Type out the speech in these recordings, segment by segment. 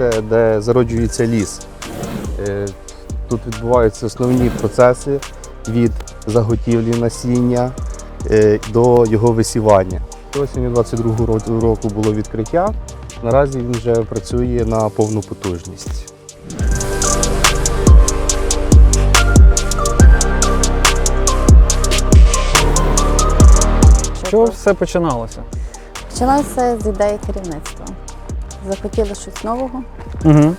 це де зароджується ліс. Е, Тут відбуваються основні процеси від заготівлі насіння е, до його висівання. Осінню 22 ро- року було відкриття. Наразі він вже працює на повну потужність. Що все починалося? Почалося з ідеї керівництва. Захотіли щось нового Угу.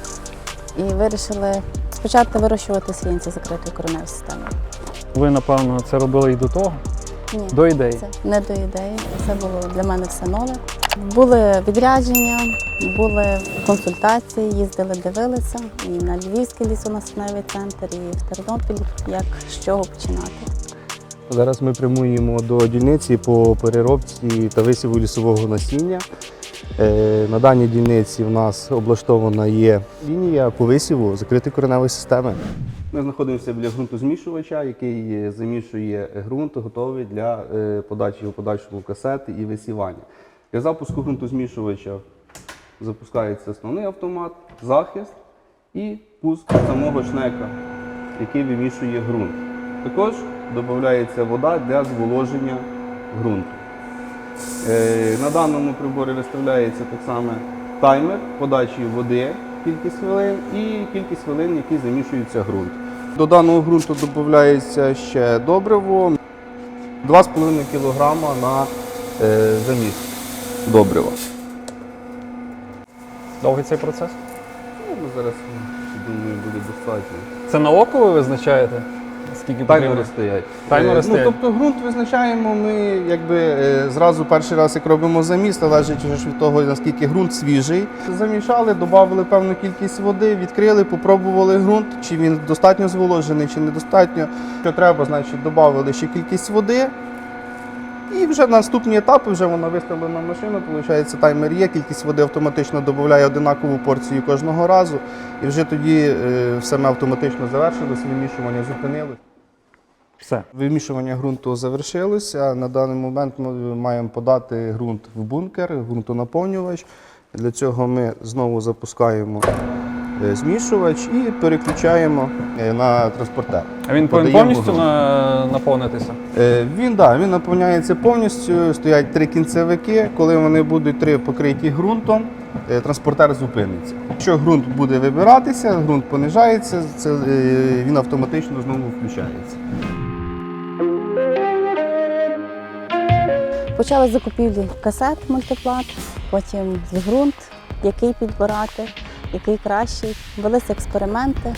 і вирішили спочатку вирощувати сіянці закритої кореневої системи. Ви, напевно, це робили і до того, Ні, до ідеї. це не до ідеї. Це було для мене все нове. Були відрядження, були консультації, їздили, дивилися і на Львівський лісонасінневий центр, і в Тернопіль, як з чого починати. Зараз ми прямуємо до дільниці по переробці та висіву лісового насіння. Е, На даній дільниці в нас облаштована є лінія по висіву закритої кореневої системи. Ми знаходимося біля ґрунтозмішувача, який е, замішує ґрунт, готовий для е, подачі у подальшому касети і висівання. Для запуску ґрунтозмішувача запускається основний автомат, захист і пуск самого шнека, який вимішує ґрунт. Також додається вода для зволоження ґрунту. Е, На даному приборі виставляється так само таймер подачі води, кількість хвилин і кількість хвилин, які замішується ґрунт. До даного ґрунту додається ще добриво 2,5 кг на е, заміс добрива. Довгий цей процес? Ну, ми зараз, думаю, буде достатньо. Це на око ви визначаєте? Скільки Таймери стоять. Таймери ну, стоять. Тобто ґрунт визначаємо ми якби е, зразу перший раз, як робимо заміс, залежить від того, наскільки ґрунт свіжий. Замішали, додали певну кількість води, відкрили, попробували ґрунт, чи він достатньо зволожений, чи недостатньо. Що треба, значить, додали ще кількість води. І вже на наступні етапи вже вона виставлена машина, виходить, таймер є, кількість води автоматично додає одинакову порцію кожного разу. І вже тоді е, все ми автоматично завершилось, вимішування зупинилось. Все. Вимішування ґрунту завершилося. На даний момент ми маємо подати ґрунт в бункер, ґрунтонаповнювач. Для цього ми знову запускаємо змішувач і переключаємо е, на транспортер. А він повинен Подаємо повністю на... наповнитися? Е, Він да, він наповняється повністю. Стоять три кінцевики. Коли вони будуть три покриті ґрунтом, е, транспортер зупиниться. Якщо ґрунт буде вибиратися, ґрунт понижається, це, е, він автоматично знову включається. Почали закупівлі касет мультиплат, потім ґрунт, який підбирати, який кращий. Велися експерименти,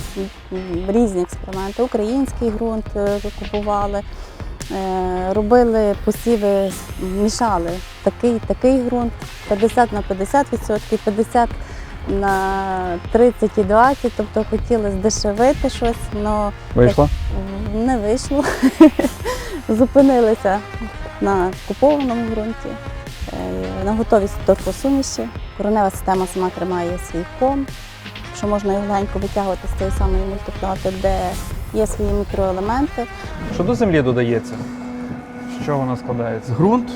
різні експерименти. Український ґрунт е, купували, е, робили посіви, мішали такий, такий ґрунт 50 на 50%, 50 на 30 і 20, тобто хотіли здешевити щось, але Вийшло? не вийшло. Зупинилися на купованому ґрунті, е, на готові торфосуміші. Коренева система сама тримає свій ком, що можна його легенько витягувати з цієї самої мультиплати, де є свої мікроелементи. Що до землі додається? З чого вона складається? Ґрунт,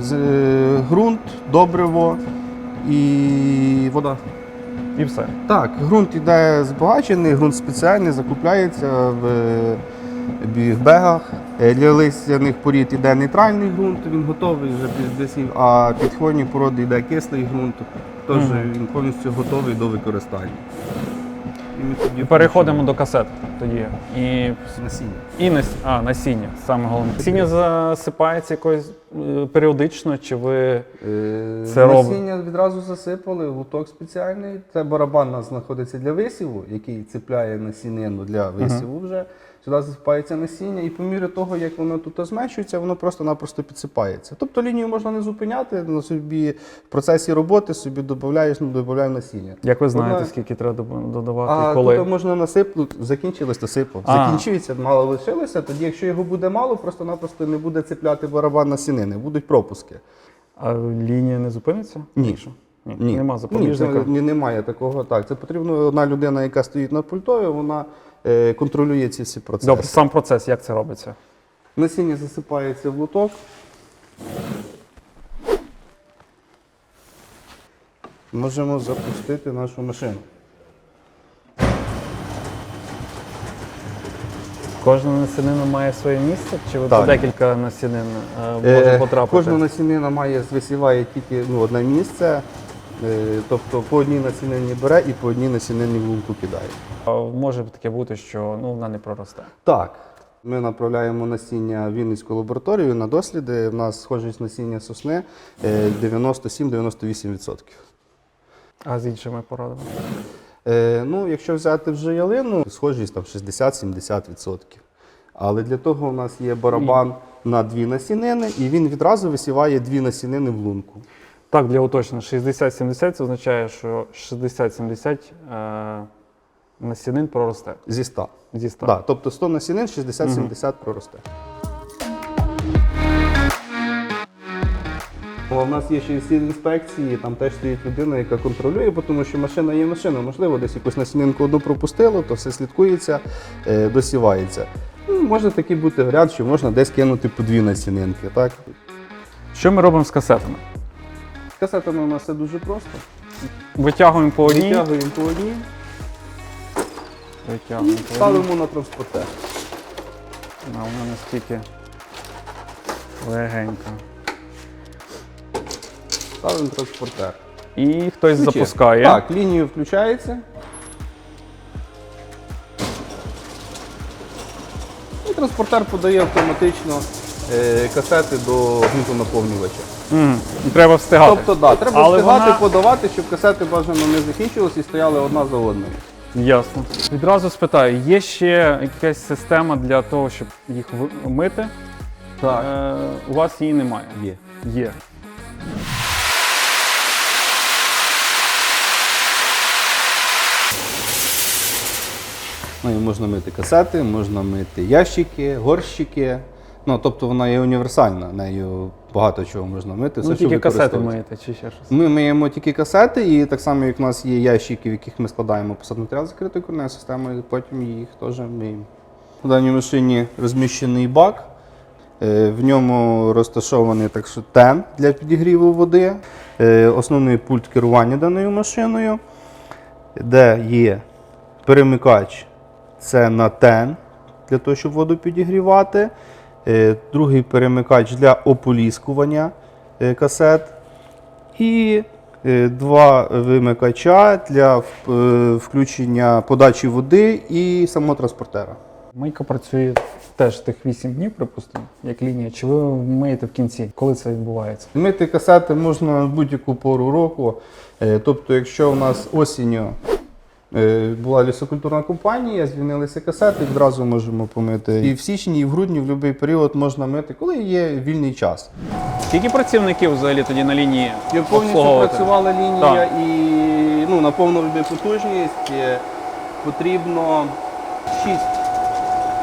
з- е, ґрунт, добриво і вода. І все. Так, ґрунт іде збагачений, ґрунт спеціальний, закупляється в е, бігбегах. Е, Для листяних порід іде нейтральний ґрунт, він готовий вже під висів, а під хвойні породи йде кислий ґрунт, теж Мгм. він повністю готовий до використання. І ми тоді переходимо до касет тоді. І, насіння. і нас... а, насіння, саме головне. Насіння засипається якось е, періодично, чи ви. Е, Це роб- Насіння відразу засипали, луток спеціальний. Це барабан у нас знаходиться для висіву, який цепляє насінину для висіву вже. Сюди засипається насіння, і по мірі того, як воно тут зменшується, воно просто-напросто підсипається. Тобто лінію можна не зупиняти, на собі в процесі роботи собі додаєш, ну, додаєш насіння. Як ви знаєте, Вона- скільки треба додавати А коли? тут можна насипнути, закінчилось, то сипав. Закінчується, мало лишилося. Тоді, якщо його буде мало, просто-напросто не буде цепляти барабан насінини, будуть пропуски. А лінія не зупиниться? Ні. Якщо? Ні. Нема запобіжника. ні, немає такого. Так, це потрібно одна людина, яка стоїть на пультові, вона Е, контролює ці всі процеси. Добре, сам процес, як це робиться? Насіння засипається в лоток. Можемо запустити нашу машину. Кожна насінина має своє місце? Чи ви Так. декілька насінин е, може е, потрапити? Кожна насінина має висіває тільки ну, одне місце. Е, Тобто по одній насінині бере і по одній насінині в лунку кидає. А Може таке бути, що ну, вона не проросте. Так. Ми направляємо насіння в Вінницьку лабораторію на досліди. У нас схожість насіння сосни е, 97-98%. А з іншими порадами? Е, ну, якщо взяти вже ялину, схожість там 60-70%. Але для того у нас є барабан на дві насінини, і він відразу висіває дві насінини в лунку. Так, для уточнення, 60-70 це означає, що 60-70 е, насінин проросте Зі 100. зі 100. Да, тобто 100 насінин 60-70 проросте. У нас є ще і інспекції, там теж стоїть людина, яка контролює, тому що машина є машина. Можливо, десь якусь насінинку одну пропустило, то все слідкується, е, досівається. Ну, може такий бути варіант, що можна десь кинути по дві насінинки. Так? Що ми робимо з касетами? З касетами у нас все дуже просто. Витягуємо по одній. Витягуємо по одній Витягуємо по ставимо на транспортер. А вона настільки легенька. Ставимо транспортер. І хтось Ключі. запускає. Так, лінію включається. І транспортер подає автоматично касети до гвинтонаповнювача. Мгм. І Треба встигати. Тобто, да, треба Але встигати вона- подавати, щоб касети бажано не закінчились і стояли одна за одною. Ясно. Відразу спитаю, є ще якась система для того, щоб їх мити? Е, у вас її немає? Є. Є. Ну, і можна мити касети, можна мити ящики, горщики. Ну, тобто вона є універсальна, нею багато чого можна мити. Ну, все, що тільки касети використовується. маєте чи ще щось? Ми миємо тільки касети, і так само, як у нас є ящики, в яких ми складаємо посадматеріал закритою корневою системою, потім їх теж миємо. У даній машині розміщений бак. Е, В ньому розташований так що тен для підігріву води, е, основний пульт керування даною машиною, де є перемикач це на тен для того, щоб воду підігрівати. Е, Другий перемикач для ополіскування е, касет. І е, два вимикача для включення подачі води і самого транспортера. Мийка працює теж тих 8 днів, припустимо, як лінія. Чи ви миєте в кінці? Коли це відбувається? Мити касети можна будь-яку пору року. Тобто, якщо у нас осінню була лісокультурна компанія, звільнилися касети, відразу можемо помити. І в січні, і в грудні, в будь-який період можна мити, коли є вільний час. Скільки працівників взагалі тоді на лінії повністю працювала лінія Так. і ну, на повну потужність е, потрібно 6.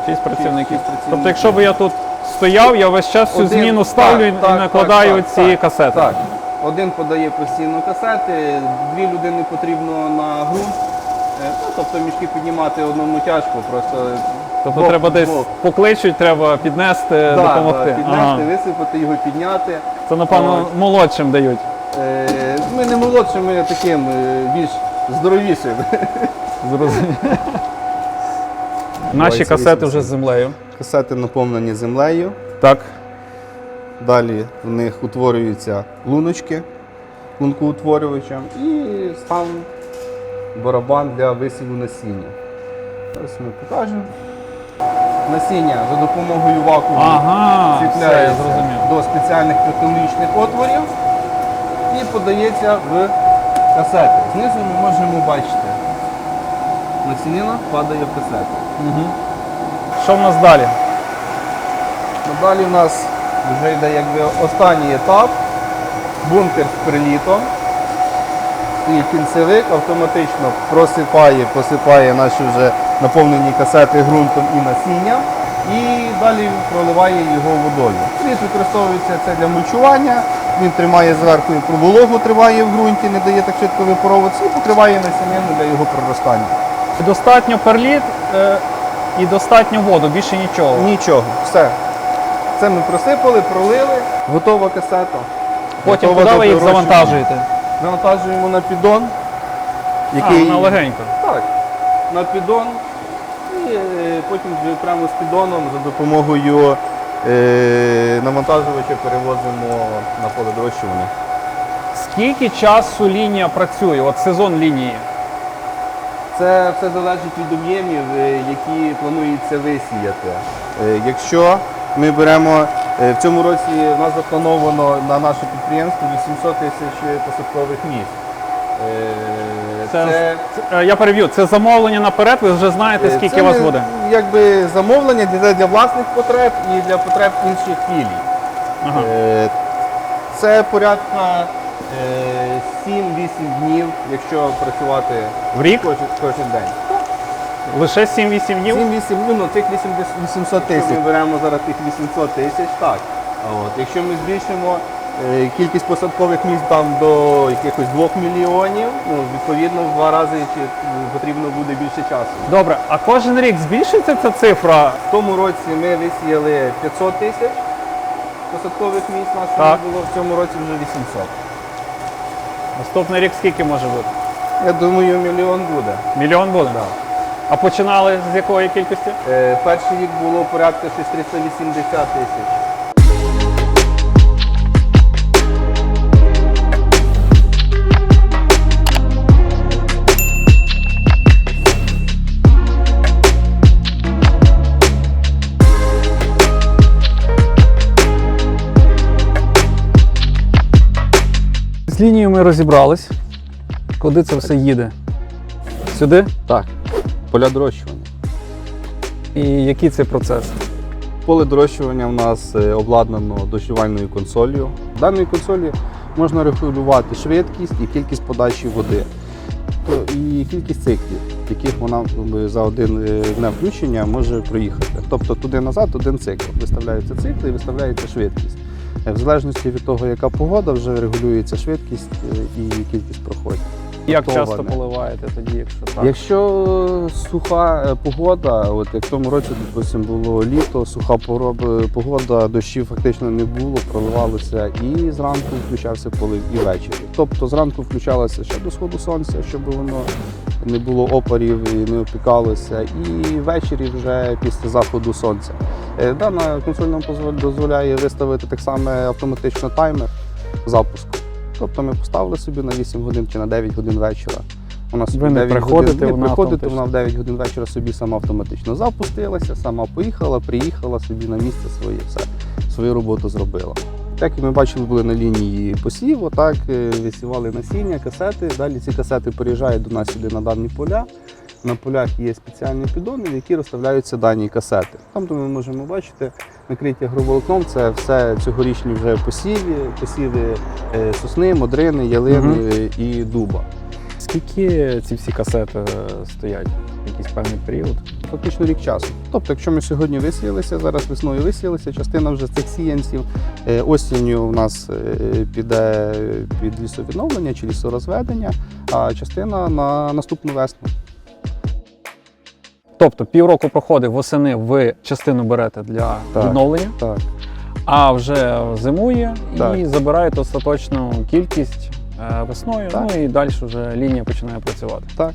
Шість працівників. шість працівників. Тобто, якщо б я тут стояв, я весь час всю Один- зміну ставлю так, і так, накладаю так, ці так, касети. Так. Один подає постійно касети, дві людини потрібно на ґрунт. Е, Ну, тобто мішки піднімати одному тяжко, просто Тобто двох- треба десь покличуть, треба піднести, Да, допомогти. да, піднести, Ага. висипати його, підняти. Це, напевно, молодшим дають. Е, Ми не молодшим, ми таким е, більш здоровішим. Зрозуміло. Наші касети вже з землею. Касети наповнені землею. Так. Далі в них утворюються луночки лункоутворювачем і сам барабан для висіву насіння. Зараз ми покажемо. Насіння за допомогою вакууму Ага, все, я ціпляється зрозумів. до спеціальних технологічних отворів і подається в касети. Знизу ми можемо бачити. Насінина падає в касети. Угу. Що в нас далі? Далі в нас вже йде якби останній етап. Бункер з прилітом. І кінцевик автоматично просипає, посипає наші вже наповнені касети ґрунтом і насінням. І далі проливає його водою. Слід використовується це для мульчування. Він тримає зверху і вологу триває в ґрунті, не дає так швидко випаровуватися і покриває насінину для його проростання. Достатньо перліт е, і достатньо воду, більше нічого. Нічого, все. Це ми просипали, пролили, готова касета. Потім Готова куди ви їх завантажуєте? Завантажуємо на піддон, А, вона легенько. так, на піддон. І е, потім вже прямо з піддоном за допомогою е, навантажувача перевозимо на поле дорощування. Скільки часу лінія працює? От сезон лінії. Це все залежить від об'ємів, е, які планується висіяти. Е, Якщо ми беремо в цьому році, у нас заплановано на наше підприємство 800 тисяч посадкових місць. Е, Це, це- е, я переб'ю, це замовлення наперед, ви вже знаєте, е, скільки це у вас буде. Якби замовлення для, для власних потреб і для потреб інших філій. Ага. Е, Це порядка е, 7-8 днів, якщо працювати В рік? кожен, кожен день. Лише 7-8 днів? 7-8, ну цих 800 тисяч. Ми беремо зараз тих 800 тисяч, так. От. Якщо ми збільшимо е, кількість посадкових місць там до якихось 2 мільйонів, ну, відповідно в два рази чи, потрібно буде більше часу. Добре, а кожен рік збільшується ця цифра? В тому році ми висіяли 500 тисяч посадкових місць, нас Так. було в цьому році вже 800. Наступний рік скільки може бути? Я думаю, мільйон буде. Мільйон буде? Да. А починали з якої кількості? Е, перший рік було порядка щось 380 тисяч. З лінією ми розібрались. Куди це все їде? Сюди? Так, поля дорощування. І який це процес? Поле дорощування у нас е, обладнано дощувальною консолью. В даної консолі можна регулювати швидкість і кількість подачі води. І кількість циклів, яких вона е, за один е, дне включення може проїхати. Тобто туди-назад один цикл. Виставляються цикли і виставляється швидкість. В залежності від того, яка погода, вже регулюється швидкість і кількість проходів. Як часто поливаєте тоді, якщо так? Якщо суха е, погода, от як в тому році, допустим, було літо, суха погода, дощів фактично не було, проливалося і зранку включався полив, і ввечері. Тобто зранку включалося ще до сходу сонця, щоб воно не було опарів і не опікалося, і ввечері вже після заходу сонця. Е, Дана консоль нам дозволяє виставити так само автоматично таймер запуску. Тобто ми поставили собі на 8 годин чи на 9 годин вечора. Вона собі Ви не 9 приходите, годин, не вона приходите, вона в 9 годин вечора собі сама автоматично запустилася, сама поїхала, приїхала собі на місце своє, все, свою роботу зробила. Так як ми бачили, були на лінії посіву, так е, висівали насіння, касети. Далі ці касети переїжджають до нас сюди на дані поля. На полях є спеціальні піддони, в які розставляються дані касети. Там, де ми можемо бачити, накриті агроволокном, це все цьогорічні вже посіви, посіви е, сосни, модрини, ялини і дуба. Скільки ці всі касети е, стоять? Якийсь певний період? Фактично рік часу. Тобто, якщо ми сьогодні висіялися, зараз весною висіялися, частина вже з цих сіянців е, осінню у нас піде під лісовідновлення чи лісорозведення, а частина на наступну весну. Тобто півроку проходить восени, ви частину берете для Так. відновлення, Так. а вже зимує і забираєте остаточну кількість е, весною. Так. Ну і далі вже лінія починає працювати. Так.